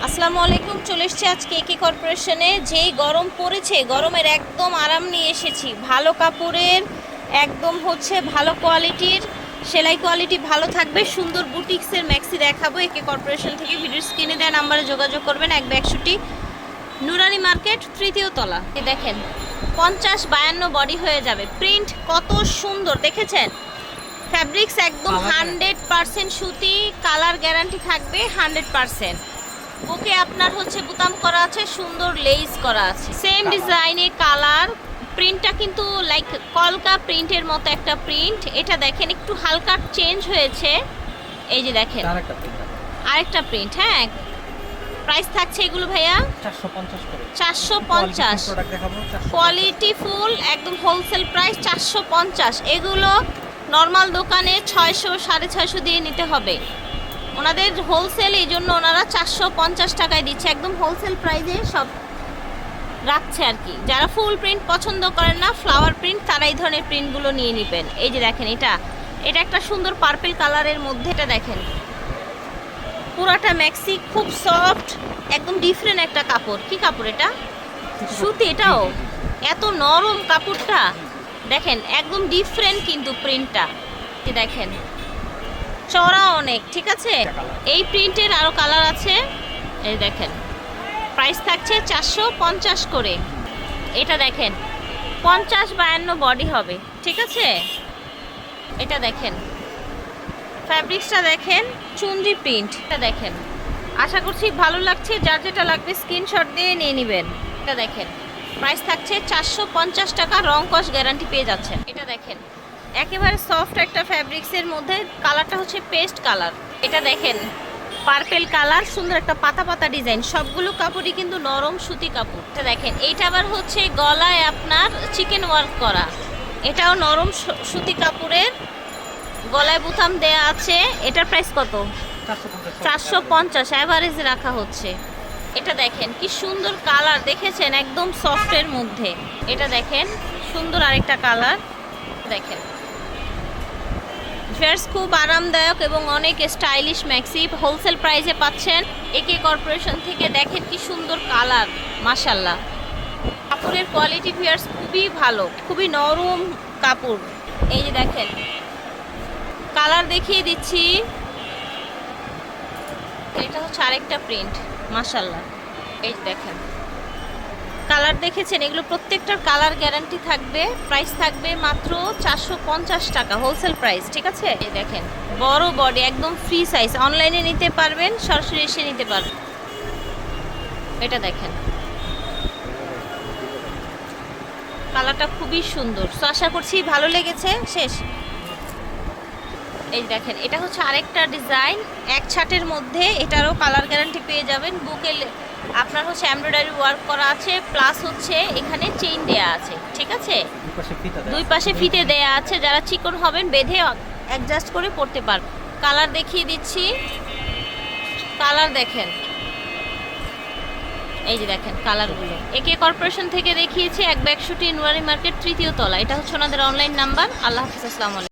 আসসালামু আলাইকুম চলে এসেছি আজকে একে কর্পোরেশনে। যেই গরম পড়েছে গরমের একদম আরাম নিয়ে এসেছি। ভালো কাপড়ের একদম হচ্ছে ভালো কোয়ালিটির সেলাই কোয়ালিটি ভালো থাকবে। সুন্দর বুটিক্সের ম্যাক্সি দেখাবো। একে কর্পোরেশন থেকে ভিডিও স্ক্রিনে দেওয়া নাম্বারে যোগাযোগ করবেন এক একশোটি নুরানি মার্কেট তৃতীয় তলা। দেখেন পঞ্চাশ বায়ান্ন বডি হয়ে যাবে। প্রিন্ট কত সুন্দর দেখেছেন? ফ্যাব্রিক্স একদম হান্ড্রেড পারসেন্ট সুতি কালার গ্যারান্টি থাকবে হান্ড্রেড পারসেন্ট। বুকে আপনার হচ্ছে বুতাম করা আছে সুন্দর লেস করা আছে। সেম ডিজাইনে কালার। প্রিন্টটা কিন্তু লাইক কলকা প্রিন্টের মতো একটা প্রিন্ট এটা দেখেন একটু হালকা চেঞ্জ হয়েছে। এই যে দেখেন। আরেকটা প্রিন্ট হ্যাঁ? প্রাইস থাকছে এগুলো ভাইয়া? চারশো পঞ্চাশ করে। চারশো পঞ্চাশ। প্রোডাক্ট দেখাবো কোয়ালিটি ফুল একদম হোলসেল প্রাইস চারশো পঞ্চাশ। এগুলো নর্মাল দোকানে ছয়শো সাড়ে ছয়শো দিয়ে নিতে হবে। ওনাদের হোলসেল এই জন্য ওনারা চারশো পঞ্চাশ টাকায় দিচ্ছে। একদম হোলসেল প্রাইসে সব রাখছে আর কি। যারা ফুল প্রিন্ট পছন্দ করেন না ফ্লাওয়ার প্রিন্ট তারা এই ধরনের প্রিন্টগুলো নিয়ে নেবেন। এই যে দেখেন এটা এটা একটা সুন্দর পার্পেল কালারের মধ্যে এটা দেখেন। পুরাটা ম্যাক্সি খুব সফট একদম ডিফারেন্ট একটা কাপড়। কি কাপড় এটা? সুতি এটাও? এত নরম কাপড়টা। দেখেন, একদম ডিফারেন্ট কিন্তু প্রিন্টটা দেখেন। চড়া অনেক, ঠিক আছে? এই প্রিন্টের আরও কালার আছে। এই দেখেন প্রাইস থাকছে চারশো পঞ্চাশ করে। এটা দেখেন, পঞ্চাশ বায়ান্ন বডি হবে, ঠিক আছে? এটা দেখেন ফ্যাব্রিক্সটা দেখেন চুনরি প্রিন্ট এটা দেখেন। আশা করছি ভালো লাগছে, যার যেটা লাগবে স্ক্রিনশট দিয়ে নিয়ে নেবেন। এটা দেখেন প্রাইস থাকছে চারশো পঞ্চাশ টাকা, রং কস গ্যারান্টি পেয়ে যাচ্ছেন। এটা দেখেন একেবারে সফট একটা ফ্যাব্রিক্সের মধ্যে কালারটা হচ্ছে পেস্ট কালার এটা দেখেন পার্পেল কালার সুন্দর একটা পাতা পাতা ডিজাইন সবগুলো কাপড়ই কিন্তু নরম সুতি কাপড়। এটা দেখেন, এইটা আবার হচ্ছে গলায় আপনার চিকেন ওয়ার্ক করা। এটাও নরম সুতি কাপড়ের। গলায় বুথাম দেয়া আছে। এটার প্রাইস কত? চারশো পঞ্চাশ অ্যাভারেজ রাখা হচ্ছে। এটা দেখেন, কি সুন্দর কালার দেখেছেন? একদম সফটের মধ্যে। এটা দেখেন, সুন্দর আরেকটা কালার দেখেন। ফেয়ার্স খুব আরামদায়ক এবং অনেক স্টাইলিশ ম্যাক্সি হোলসেল প্রাইসে পাচ্ছেন একে কর্পোরেশন থেকে দেখেন কি সুন্দর কালার মাশাল্লাহ কাপড়ের কোয়ালিটি ফিয়ার্স খুবই ভালো, খুবই নরম কাপড়। এই যে দেখেন, কালার দেখিয়ে দিচ্ছি। এটা হচ্ছে আরেকটা প্রিন্ট মাশাল্লাহ এই দেখেন কালার দেখেছেন, এগুলো প্রত্যেকটার কালার গ্যারান্টি থাকবে প্রাইস থাকবে মাত্র চারশো পঞ্চাশ টাকা হোলসেল প্রাইস ঠিক আছে? দেখেন, বড় বডি একদম ফ্রি সাইজ অনলাইনে নিতে পারবেন, সরাসরি এসে নিতে পারবেন। এটা দেখেন। কালারটা খুবই সুন্দর। তো আশা করছি ভালো লেগেছে। শেষ। এই দেখেন, এটা হচ্ছে আরেকটা ডিজাইন এক ছাটের মধ্যে এটারও কালার গ্যারান্টি পেয়ে যাবেন বুকে আপনার হচ্ছে এমব্রয়ডারি ওয়ার্ক করা আছে প্লাস হচ্ছে এখানে চেইন দেয়া আছে ঠিক আছে? দুই পাশে ফিতা দেয়া আছে। যারা চিকন হবেন বেঁধে অ্যাডজাস্ট করে পড়তে পারবেন। কালার দেখিয়ে দিচ্ছি। কালার দেখেন। এই যে দেখেন কালারগুলো একে কর্পোরেশন থেকে দেখিয়েছি এক ব্যাগশুটি নুয়ারি মার্কেট তৃতীয় তলা। এটা হচ্ছে ওনাদের অনলাইন নাম্বার আল্লাহ হাফিজ আসসালামু